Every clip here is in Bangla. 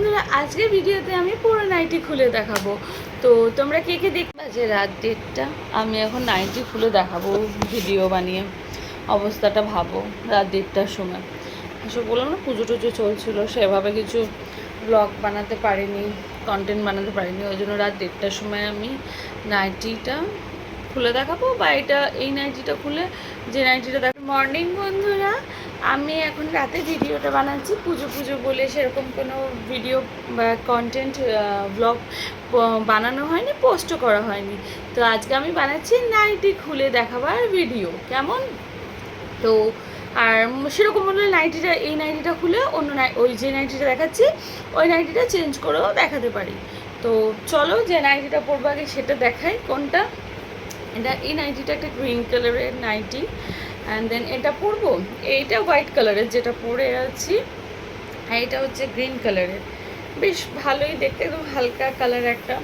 বন্ধুরা আজকে ভিডিওতে আমি পুরো নাইটি খুলে দেখাবো। তো তোমরা কে কে দেখবে যে রাত দেড়টা, আমি এখন নাইটি খুলে দেখাবো ভিডিও বানিয়ে, অবস্থাটা ভাবো রাত দেড়টার সময়। এসব বললাম না, পুজো টুজো চলছিল, সেভাবে কিছু ব্লগ বানাতে পারিনি কন্টেন্ট বানাতে পারিনি, ওই জন্য রাত দেড়টার সময় আমি নাইটিটা খুলে দেখাবো বা এটা এই নাইটিটা খুলে যে নাইটিটা দেখ মর্নিং বন্ধুরা আমি এখন রাতে ভিডিওটা বানাচ্ছি, পুজো পুজো বলে সেরকম কোনো ভিডিও বা কন্টেন্ট ব্লগ বানানো হয়নি পোস্টও করা হয়নি। তো আজকে আমি বানাচ্ছি নাইটি খুলে দেখাবার ভিডিও কেমন? তো আর সেরকম হলে নাইটিটা, এই নাইটিটা খুলে অন্য নাই ওই যে নাইটিটা দেখাচ্ছি, ওই নাইটিটা চেঞ্জ করেও দেখাতে পারি। তো চলো যে নাইটিটা পরবো আগে সেটা দেখাই কোনটা। এটা, এই নাইটিটা একটা গ্রিন কালারের নাইটি। অ্যান্ড দেন এটা পরবো? এইটা হোয়াইট কালারের যেটা পরে আছি। আর এটা হচ্ছে গ্রিন কালারের বেশ ভালোই দেখতে একদম হালকা কালার একটা।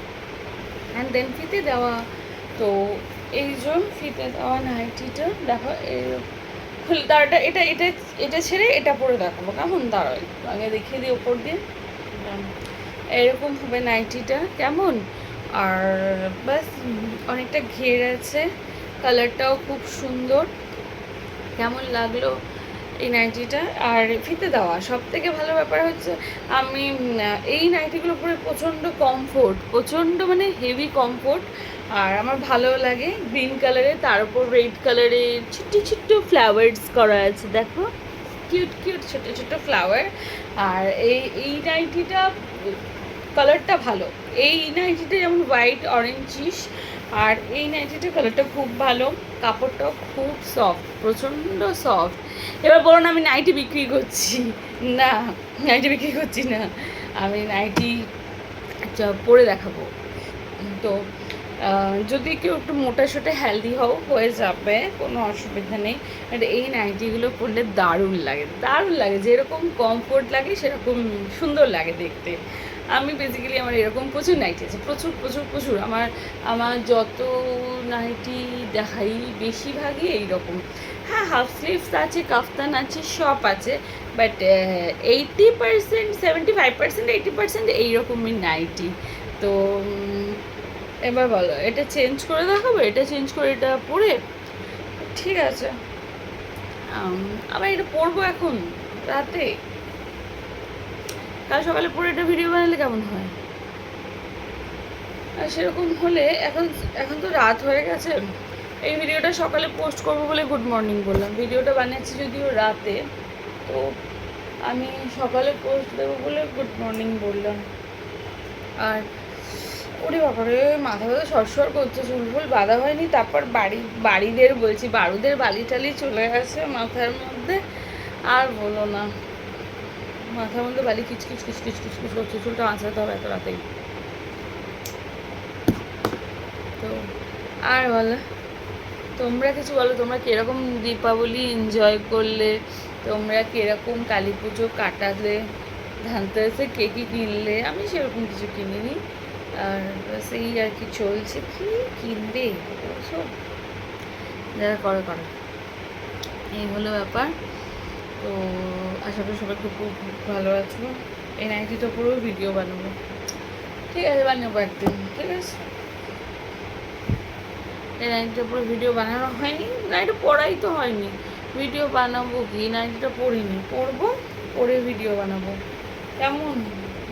অ্যান্ড দেন ফিতে দেওয়া। তো এই জন ফিতে দেওয়া নাইটিটা দেখো এই- খুল দাঁড়াটা এটা এটা এটা ছেড়ে এটা পরে দেখাবো। কেমন? দাঁড়ায় আগে দেখিয়ে দিই ওপর দিয়ে। এরকম হবে নাইটিটা কেমন? আর বাস অনেকটা ঘের আছে। কালারটাও খুব সুন্দর। কেমন লাগল এই নাইটিটা আর ফিতে দেওয়া সব থেকে ভালো ব্যাপার হচ্ছে আমি এই নাইটিগুলো পরে প্রচণ্ড কমফোর্ট প্রচণ্ড মানে হেভি কমফোর্ট আর আমার ভালো লাগে গ্রিন কালারে তার উপর রেড কালারে ছোট্ট ছোট্ট ফ্লাওয়ার্স করা আছে, দেখো। কিউট কিউট ছোট ছোট ফ্লাওয়ার আর এই এই নাইটিটা কালারটা ভালো। এই নাইটিটা যেমন হোয়াইট অরেঞ্জিশ আর এই নাইটিটার কালারটা খুব ভালো। কাপড়টাও খুব সফট প্রচণ্ড সফট এবার বলো না আমি নাইটি বিক্রি করছি। না, নাইটি বিক্রি করছি না। আমি নাইটি পরে দেখাবো। তো যদি কেউ একটু মোটা সোটা হেলদি হও, হয়ে যাবে, কোনো অসুবিধা নেই। আর এই নাইটিগুলো পরলে দারুণ লাগে। দারুণ লাগে। যেরকম কমফোর্ট লাগে, সেরকম সুন্দর লাগে দেখতে। আমি বেসিক্যালি আমার এরকম প্রচুর নাইটি আছে, প্রচুর প্রচুর প্রচুর। আমার আমার যত নাইটি দেখাই বেশিরভাগই এইরকম। হ্যাঁ হাফ স্লিভস আছে, কাফতান আছে সব আছে but eighty percent seventy five percent eighty percent এইরকমই নাইটি তো এবার বলো, এটা চেঞ্জ করে দেখাবো, এটা চেঞ্জ করে এটা পরে? ঠিক আছে। আবার এটা পরবো এখন, রাতে? কাল সকালে পরে একটা ভিডিও বানালে কেমন হয়? আর সেরকম হলে এখন এখন তো রাত হয়ে গেছে। এই ভিডিওটা সকালে পোস্ট করব বলে গুড মর্নিং বললাম। ভিডিওটা বানিয়েছি যদিও রাতে। তো আমি সকালে পোস্ট দেবো বলে গুড মর্নিং বললাম। আর ওরে বাবারে মাথা ব্যথা সরসর করছে, চুল ফুল বাঁধা হয়নি। তারপর বাড়ি, বাড়িদের বলছি, বারুদের বালি টালি চলে গেছে মাথার মধ্যে। আর বলো না। মাথার মধ্যে বালি কিচকিচ কিচকিচ কিচকিচ করছে। চুলটা আঁচড়াতে হবে এত রাতেই। তো, আর বলো, তোমরা কিছু বলো, তোমরা কীরকম দীপাবলি এনজয় করলে? তোমরা কীরকম কালী পুজো কাটালে? ধানতেরাসে কে কী কিনলে? আমি সেরকম কিছু কিনিনি। আর বাস এই আর কি চলছে। কি কিনবে? সব। যারা করে করে। এই হলো ব্যাপার। তো আশা করি সবাই খুব খুব ভালো আছো। এই নাইটিটা পুরো ভিডিও বানাবো। ঠিক আছে বানাবো একদিন, ঠিক আছে? এই নাইটিটা পুরো ভিডিও বানানো হয়নি। নাইটটা পড়াই তো হয়নি। ভিডিও বানাবো কি? নাইটিটা পড়িনি। পড়ব, পড়ে ভিডিও বানাবো। কেমন?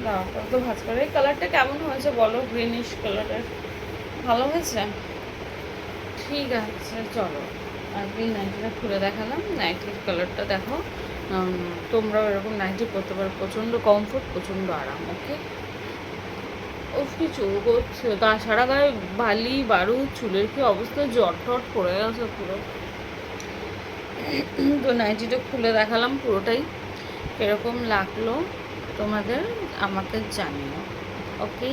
দাও কত ভাজ করে। এই কালারটা কেমন হয়েছে বলো? গ্রিনিশ কালারের ভালো হয়েছে? ঠিক আছে, চলো। আজকে এই নাইটিটা খুলে দেখালাম। নাইটির কালারটা দেখো। তোমরাও এরকম নাইটি পরতে পারো। প্রচণ্ড কমফোর্ট প্রচণ্ড আরাম ওকে ও কি চুল করছে। গা সারা গায়ে বালি বারু চুলের কি অবস্থা? জট টট পড়ে গেছে পুরো। তো নাইটিটা খুলে দেখালাম পুরোটাই। এরকম লাগল তোমাদের? আমাকে জানিও ওকে